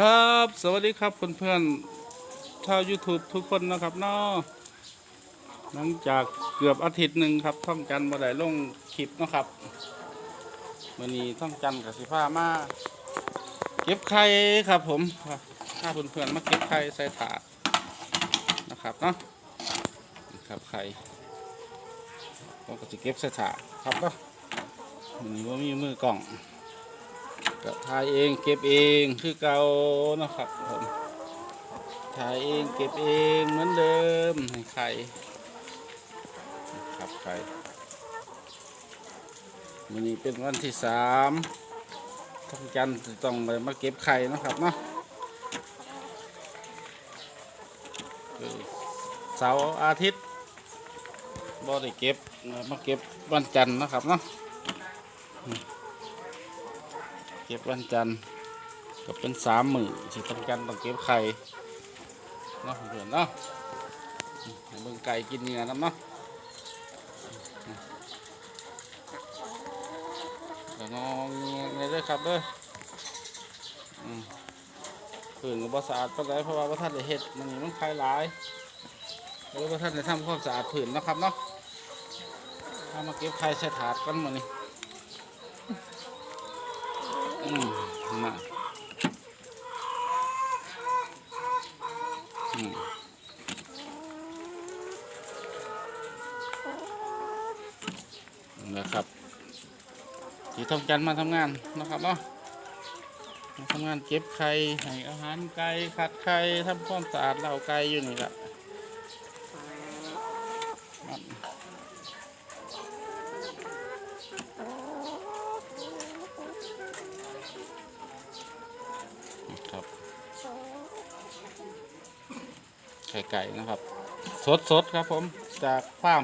ครับ สวัสดีครับเพื่อนๆชาว YouTube ทุกคนนะครับเนาะหลังจากเกือบอาทิตย์หนึ่งครับท่องจันบ่ได้ลงคลิปนะครับวันนี้ท่องจันกับสิผ้ามาเก็บไข่ครับผมถ้าเพื่อนๆมาเก็บไข่ใส่ถาดนะครับเนาะนะครับไข่ก็จะเก็บใส่ถาดครับเนาะวันนี้ว่ามีมือกล่อง ก็ถ่ายเองเก็บเองคือเก่านะครับผมถ่ายเองเก็บเองเหมือนเดิมไข่ครับไข่วันนี้เป็นวันที่สามท้องจันทร์ต้องมาเก็บไข่นะครับเนาะเสาร์อาทิตย์บ่ได้เก็บมาเก็บวันจันทร์นะครับเนาะ เก็บวันจันทร์ก็เป็นสามหมื่นที่ต้องกันต้องเก็บไข่เนาะเพื่อนเนาะเบิ่งไก่กินเนื้อน้ำเนาะเดี๋ยวงองเลยด้อครับเด้ออืมพื้นก็บสะอาดปานใดเพราะว่าบ่ทันได้เฮ็ดมันนี่มันไข่หลายแล้วบ่ทันได้ทำความสะอาดพื้นนะครับเนาะเอามาเก็บไข่ใส่ถาดกันมื้อนี้ อืมน่ะอืมนะครับที่ต้องจันทร์มาทำงานนะครับเนาะมาทำงานเก็บไข่ให้อาหารไก่ขัดไข่ทำความสะอาดเหล่าไก่อยู่นี่แหละนั่นครับไข่ไก่นะครับ สดสดๆครับผมจากฟาร์ม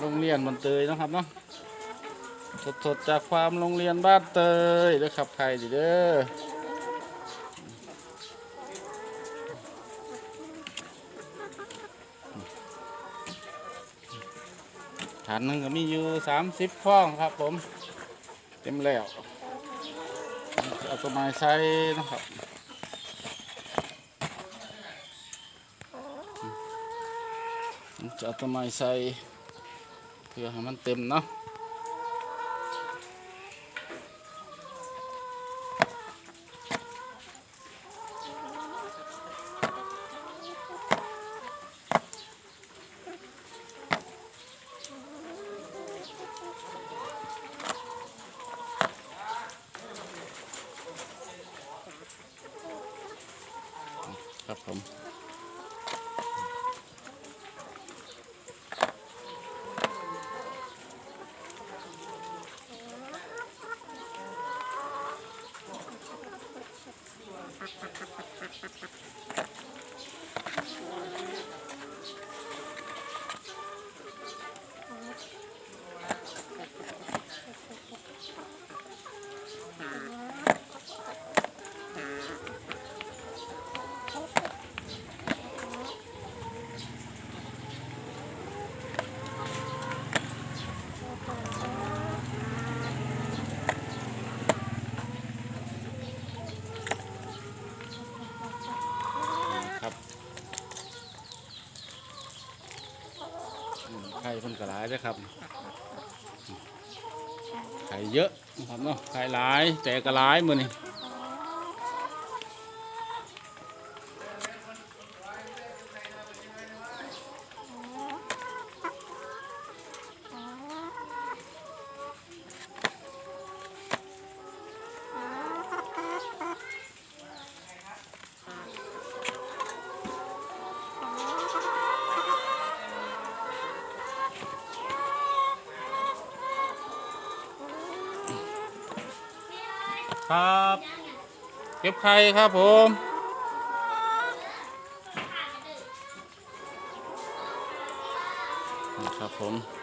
โรงเรียนบันเตยนะครับเนาะสดสดๆจากฟาร์มโรงเรียนบ้านเตยเด้อครับไข่ดีเด้อฐานหนึ่งก็มีอยู่สามสิบฟองครับผม เต็มแล้วเอาตัวไม้ใส่นะครับ จะเอาต้นไม้ใส่เพื่อให้มันเต็มเนาะครับผม เพิ่นก็หลายเด้อครับไข่เยอะนะครับเนาะไข่หลายแต่ก็หลายมื้อนี้ ครับ เก็บไข่ครับผมครับผม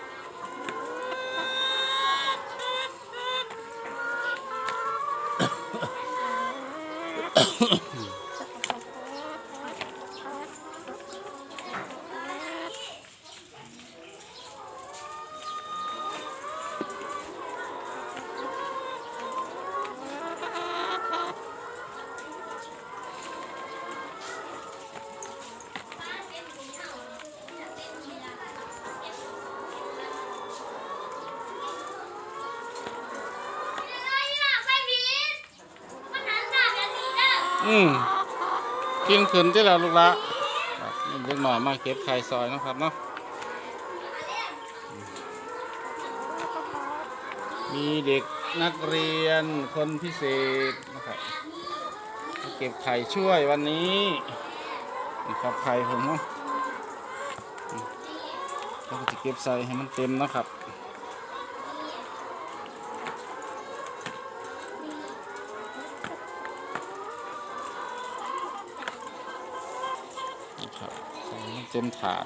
อืมกินขึ้นที่แล้วลูกละเล็กหน่อยมาเก็บไข่ซอยนะครับเนาะมีเด็กนักเรียนคนพิเศษนะครับเก็บไข่ช่วยวันนี้นี่ครับไข่ผมเนาะเราก็จะเก็บใส่ให้มันเต็มนะครับ ต็มถาด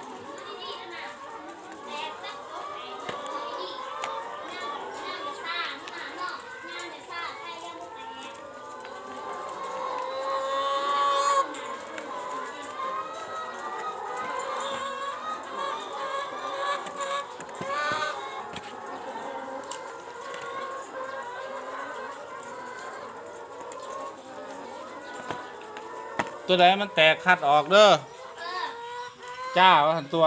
ตัวไหนมันแตกคัดออกเด้อ จ้าว่าหันตัว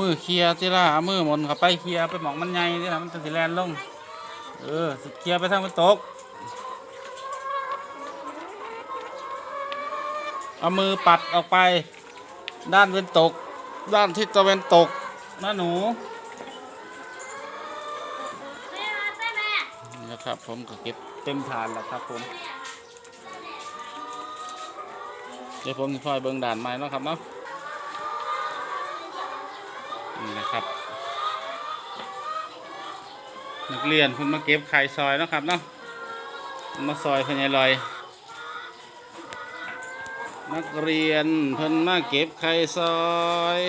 มือเคลียร์ที่ละเอามือหมนเข้าไปเคลียร์ไปหมองมันใหญ่ที่ละมันจะสิแลนลง เออสิเคลียร์ไปทางมันตก เอามือปัดออกไป ด้านเวนตก ด้านทิศตะเวนตกนะหนูนี่นะครับผมก็เก็บเต็มฐานแล้วครับผม เดี๋ยวผมจะคอยเบิ่งด่านไม้เนะครับเนาะ นี่นะครับ นักเรียนเพิ่นมาเก็บไข่ซอยนะครับเนาะมาซอยพญายลอย นักเรียนเพิ่นมาเก็บไข่ซอย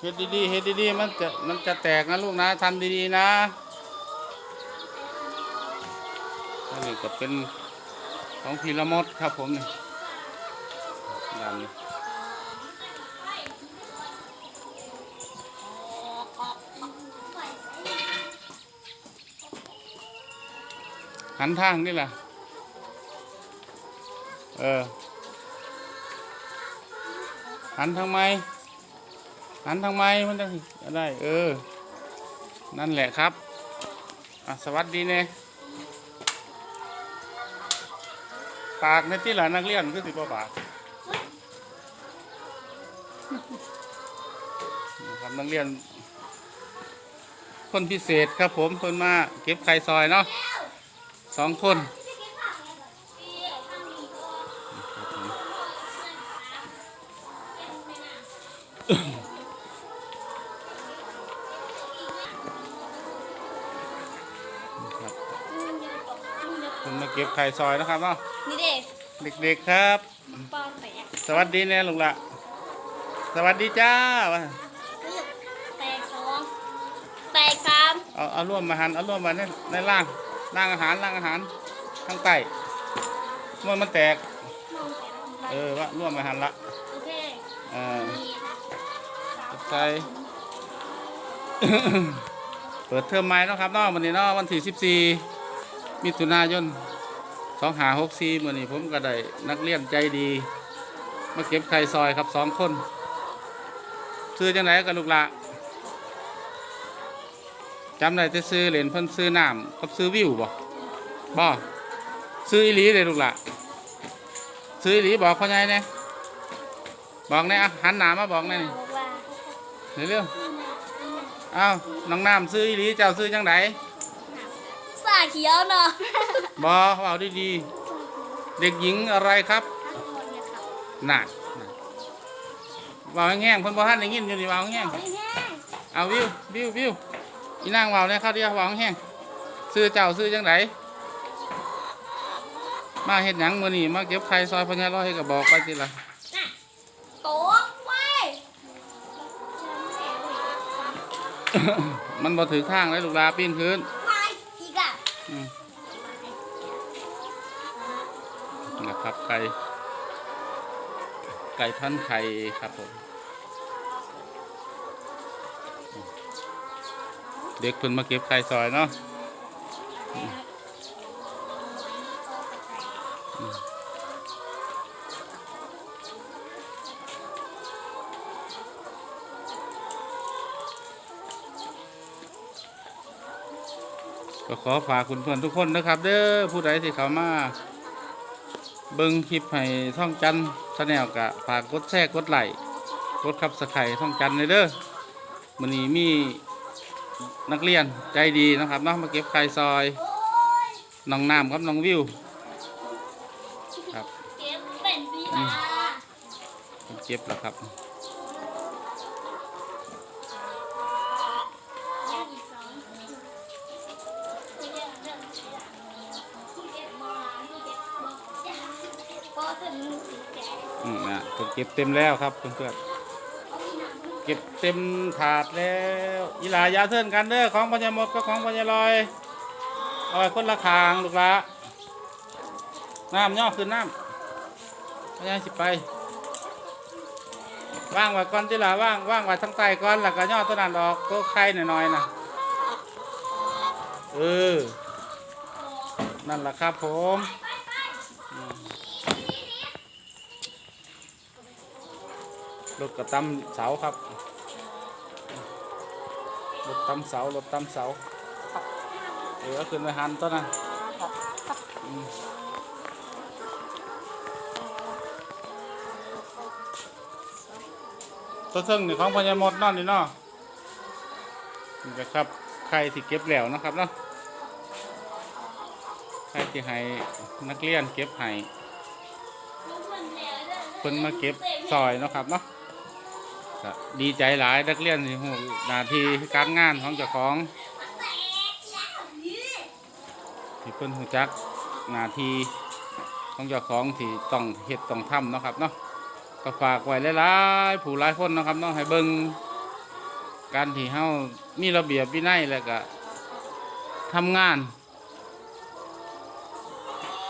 เฮ็ดดีๆเฮ็ดดีๆมันจะมันจะแตกนะลูกนะทำดีๆนะอันนี้ก็เป็นของพีละมดครับผมนี่ ดำนี่หันทางนี่แหละเออ หันทางไมหันทางไมมันจะได้ เออ นั่นแหละครับ อะ สวัสดีเนี่ยปากในที่หลานนักเรียนคือสิบปาก นะครับนักเรียน คนพิเศษครับผมเพิ่นมาเก็บไข่ซอยเนาะสองคนครับเพิ่นมาเก็บไข่ซอยนะครับเนาะนี่เด็กเด็กๆครับปอนแปะสวัสดีแน่ลุงละ สวัสดีจ้า แตกสองแตกสามเอาเอาร่วมมาหันเอาร่วมมาในในล่างล่างอาหารล่างอาหารข้างใต้มันมันแตก มองแตกเออว่าร่วมมาหันละโอเคเออนี่ใส่ เปิดเทอมใหม่เนาะครับเนาะวันนี้เนาะวันที่สิบสี่มิถุนายนสองหาหกสี่มื่อนี้ผมก็ได้นักเรียนใจดี มาเก็บไข่ซอยครับสองคน ซื้อจังไหนกับลูกละจำได้แต่ซื้อเหรียญเพิ่นซื้อน้ำกับซื้อวิวบ่บ่ซื้ออีหลีเลยลูกละซื้ออีหลีบอกพ่อใหญ่เนี่ยบอกเนี่ยอะหันหน้ามาบอกเนี่ยนี่บอกว่าเร็วๆเอ้าน้องน้ำซื้ออีหลีเจ้าซื้อจังไหนสาเขียวเนาะบอเอาดีๆเด็กหญิงอะไรครับน่ะ น่ะเว้าแห้งๆเพิ่นบ่ทันได้ยินอยู่นี่เว้าแห้งไม่แห้งๆเอาวิววิววิวอีนางเว้าเนี่ยเขาเดียวเว้าแห้งๆซื้อเจ้าซื้อจังไดมาเฮ็ดหยังมื้อนี้มาเก็บไข่ซอยพญาลอยก็บอกไปติล่ะน่ะโต๊ะไว้มันบ่ถือข้างเลยลูกหลาปีนขึ้นไว้อีกอะอืมนะครับไก่ไก่พันธุ์ไข่ครับผม เด็กเพิ่นมาเก็บไข่ซอยเนาะก็ขอฝากคุณเพื่อนทุกคนนะครับ เด้อผู้ใดที่เขามาเบิ่งคลิปให้ท่องจันชาแนลกะฝากกดแชร์กดไลค์กดขับสไครท่องจันเลยเด้อมันนี้มี นักเรียนใจดีนะครับเนาะมาเก็บไข่ซอยโอ้ยน้องน้ำครับน้องวิวครับเก็บเป็นปีลาเก็บแล้วครับยังอีกสองเก็บเรื่องเก็บมาเก็บมาพอถึงสิแกอืมนะเพิ่นเก็บเต็มแล้วครับเพื่อนๆ เก็บเต็มถาดแล้วอีหลายาเทินกันเด้อของปัญญามดก็ของปัญญาลอยเอาไว้คนละคางลูกละน้ำย่อขึ้นน้ำปัญญาสิไปว่างไว้ก่อนที่ละว่างว่างไว้ทั้งใต้ก่อนแล้วก็ย่อตัวนั้นออกตัวไข่หน่อยๆนะเออนั่นแหละครับผมอืม รถกระตำเสาครับ รถตำเสารถตำเสาเออเอาขึ้นไปหันต้นนะตัวเทิงนี่ของพญามดนั่นนี่เนาะนี่ก็ครับใครที่เก็บแล้วนะครับเนาะใครที่ให้นักเรียนเก็บให้เพิ่นมาเก็บซอยเนาะครับเนาะ ก็ดีใจหลายนักเรียนที่หูหน้าที่การงานของเจ้าของที่เพิ่นหูจักหน้าที่ของเจ้าของที่ต้องเฮ็ดต้องทำเนาะครับเนาะก็ฝากไว้หลายๆผู้หลายคนเนาะครับเนาะให้เบิ่งการที่เฮามีระเบียบวินัยแล้วก็ทำงาน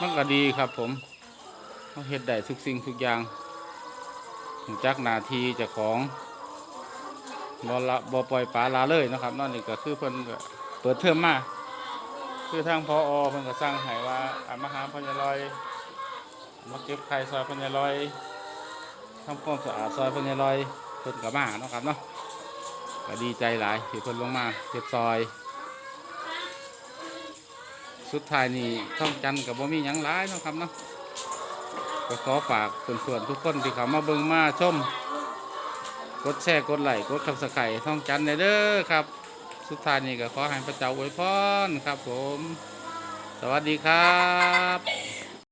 มันก็ดีครับผมเขาเฮ็ดได้ทุกสิ่งทุกอย่างหูจักหนาทีเจ้าของ บอละบอปล่อยปลาลาเลยนะครับนั่นนี่ก็คือเพิ่นก็เปิดเทอมมาคือทางพออเพิ่นก็สร้างให้ว่าอามาหาพญาลอยมาเก็บไข่ซอยพญาลอยทำความสะอาดซอยพญาลอยเพิ่นก็มาเนาะครับเนาะก็ดีใจหลายที่เพิ่นลงมาเก็บซอย สุดท้ายนี่ท่องจันกับบ่มีหยังหลายเนาะครับเนาะก็ขอฝากเพื่อนๆทุกคนที่เขามาเบิ่งมาชม กดแชร์กดไลค์กดคับสไครท่องจันในเด้อครับ สุดท้ายนี้ก็ขอให้พระเจ้าอวยพรครับผม สวัสดีครับ